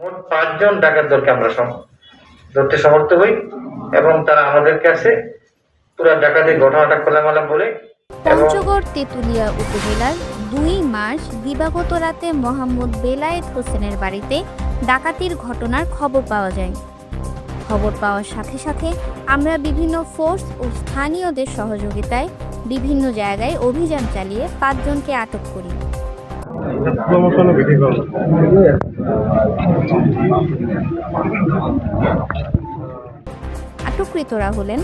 মোট পাঁচজন ডাকাত দলকে আমরা ধরতে সমর্থ হই এবং তারা আমাদের কাছে পুরো ডাকাতির ঘটনাটা খোলামেলা বলে পঞ্চগড় তেঁতুলিয়া উপজেলার দুই মাস দিবাগত রাতে মোহাম্মদ বেলায়েত হোসেনের বাড়িতে ডাকাতির ঘটনার খবর পাওয়া যায়। খবর পাওয়ার সাথে সাথে আমরা বিভিন্ন ফোর্স ও স্থানীয়দের সহযোগিতায় বিভিন্ন জায়গায় অভিযান চালিয়ে পাঁচজনকে আটক করি। আটককৃতরা হলেন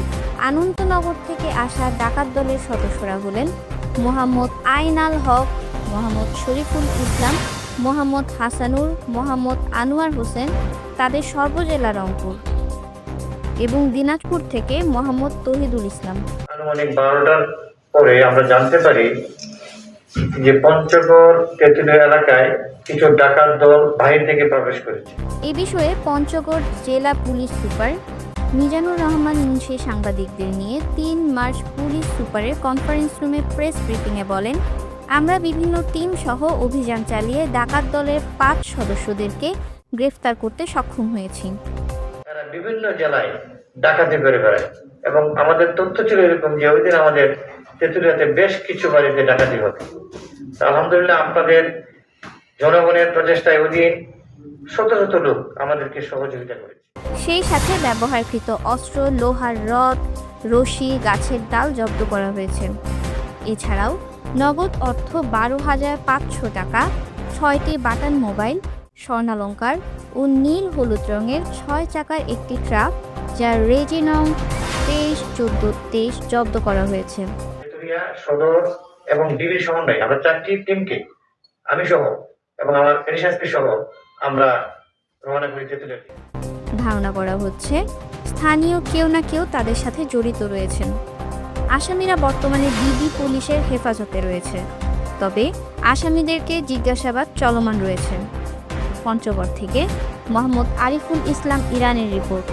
আনন্দনগর থেকে আসা ডাকাত দলের সদস্যরা হলেন মোহাম্মদ আইনাল হক, মোহাম্মদ শরীফুল ইসলাম, মোহাম্মদ হাসানুর, মোহাম্মদ আনোয়ার হোসেন, তাদের সর্বজেলা রংপুর এবং দিনাজপুর থেকে মোহাম্মদ তহিদুল ইসলাম। আনুমানিক বারোটার পরে আমরা জানতে পারি যে পঞ্চগড় তেঁতুলিয়া এলাকায় কিছু ডাকাত দল বাহির থেকে প্রবেশ করেছে। এ বিষয়ে পঞ্চগড় জেলা পুলিশ সুপার মিজানুর রহমান মুন্সি সাংবাদিকদের নিয়ে তিন মার্চ পুলিশ সুপারের কনফারেন্স রুমে প্রেস ব্রিফিংয়ে বলেন আমরা বিভিন্ন টিম সহ অভিযান চালিয়ে ডাকাত দলের পাঁচ সদস্যদেরকে গ্রেফতার করতে সক্ষম হয়েছি। তারা বিভিন্ন জেলায় ডাকাতি করে বেড়ায় এবং আমাদের তথ্য ছিল এরকম যে ওই দিন আমাদের তেঁতুলিয়াতে বেশ কিছু বাড়িতে ডাকাতি হতো। আলহামদুলিল্লাহ আপনাদের জনগণের প্রচেষ্টায় ওই দিন শত শত লোক আমাদেরকে সহযোগিতা করেছে। সেই সাথে ব্যবহারকৃত অস্ত্র, লোহার রড, রশি, গাছের ডাল জব্দ করা হয়েছে। এছাড়াও নগদ অর্থ বারো হাজার পাঁচশো টাকা, ছয়টি বাটান মোবাইল, স্বর্ণালঙ্কার ও নীল হলুদ রঙের ছয় চাকার একটি ট্রাক যার রেজি নং তেইশ চোদ্দ তেইশ জব্দ করা হয়েছে। সদর এবং ডিবি সমন্বয় আমরা চারটি টিমকে আমি সহ এবং আমার সহ আমরা রওনা করি তেঁতুলিয়া ধারণা করা হচ্ছে স্থানীয় কেউ না কেউ তাদের সাথে জড়িত রয়েছেন। আসামিরা বর্তমানে ডিবি পুলিশের হেফাজতে রয়েছে। তবে আসামিদেরকে জিজ্ঞাসাবাদ চলমান রয়েছে। পঞ্চগড় থেকে মোহাম্মদ আরিফুল ইসলাম ইরানের রিপোর্ট।